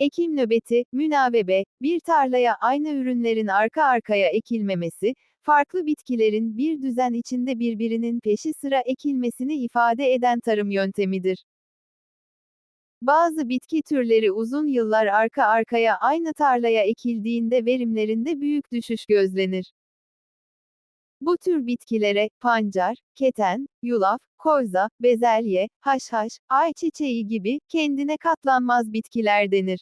Ekim nöbeti, münavebe, bir tarlaya aynı ürünlerin arka arkaya ekilmemesi, farklı bitkilerin bir düzen içinde birbirinin peşi sıra ekilmesini ifade eden tarım yöntemidir. Bazı bitki türleri uzun yıllar arka arkaya aynı tarlaya ekildiğinde verimlerinde büyük düşüş gözlenir. Bu tür bitkilere, pancar, keten, yulaf, koyza, bezelye, haşhaş, ayçiçeği gibi, kendine katlanmaz bitkiler denir.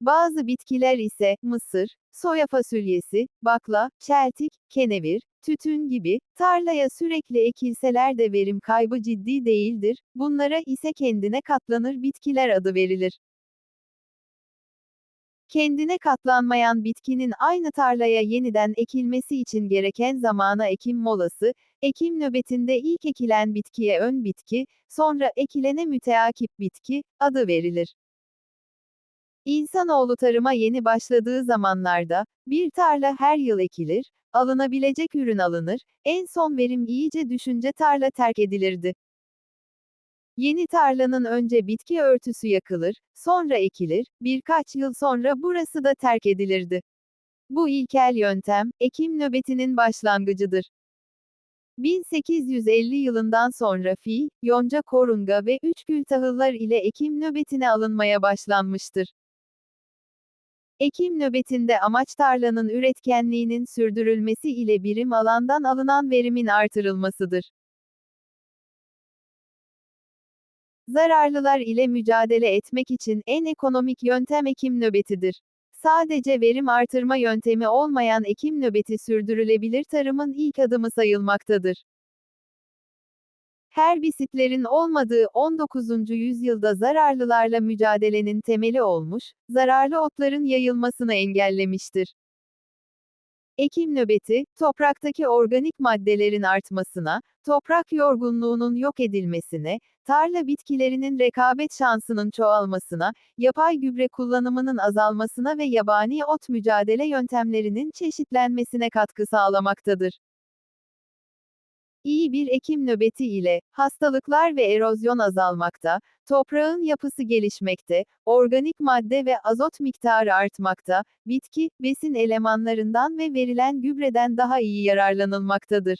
Bazı bitkiler ise, mısır, soya fasulyesi, bakla, çeltik, kenevir, tütün gibi, tarlaya sürekli ekilseler de verim kaybı ciddi değildir, bunlara ise kendine katlanır bitkiler adı verilir. Kendine katlanmayan bitkinin aynı tarlaya yeniden ekilmesi için gereken zamana ekim molası, ekim nöbetinde ilk ekilen bitkiye ön bitki, sonra ekilene müteakip bitki, adı verilir. İnsanoğlu tarıma yeni başladığı zamanlarda, bir tarla her yıl ekilir, alınabilecek ürün alınır, en son verim iyice düşünce tarla terk edilirdi. Yeni tarlanın önce bitki örtüsü yakılır, sonra ekilir, birkaç yıl sonra burası da terk edilirdi. Bu ilkel yöntem, ekim nöbetinin başlangıcıdır. 1850 yılından sonra fi, yonca korunga ve üçgül tahıllar ile ekim nöbetine alınmaya başlanmıştır. Ekim nöbetinde amaç tarlanın üretkenliğinin sürdürülmesi ile birim alandan alınan verimin artırılmasıdır. Zararlılar ile mücadele etmek için en ekonomik yöntem ekim nöbetidir. Sadece verim artırma yöntemi olmayan ekim nöbeti sürdürülebilir tarımın ilk adımı sayılmaktadır. Herbisitlerin olmadığı 19. yüzyılda zararlılarla mücadelenin temeli olmuş, zararlı otların yayılmasını engellemiştir. Ekim nöbeti, topraktaki organik maddelerin artmasına, toprak yorgunluğunun yok edilmesine, tarla bitkilerinin rekabet şansının çoğalmasına, yapay gübre kullanımının azalmasına ve yabani ot mücadele yöntemlerinin çeşitlenmesine katkı sağlamaktadır. İyi bir ekim nöbeti ile, hastalıklar ve erozyon azalmakta, toprağın yapısı gelişmekte, organik madde ve azot miktarı artmakta, bitki, besin elemanlarından ve verilen gübreden daha iyi yararlanılmaktadır.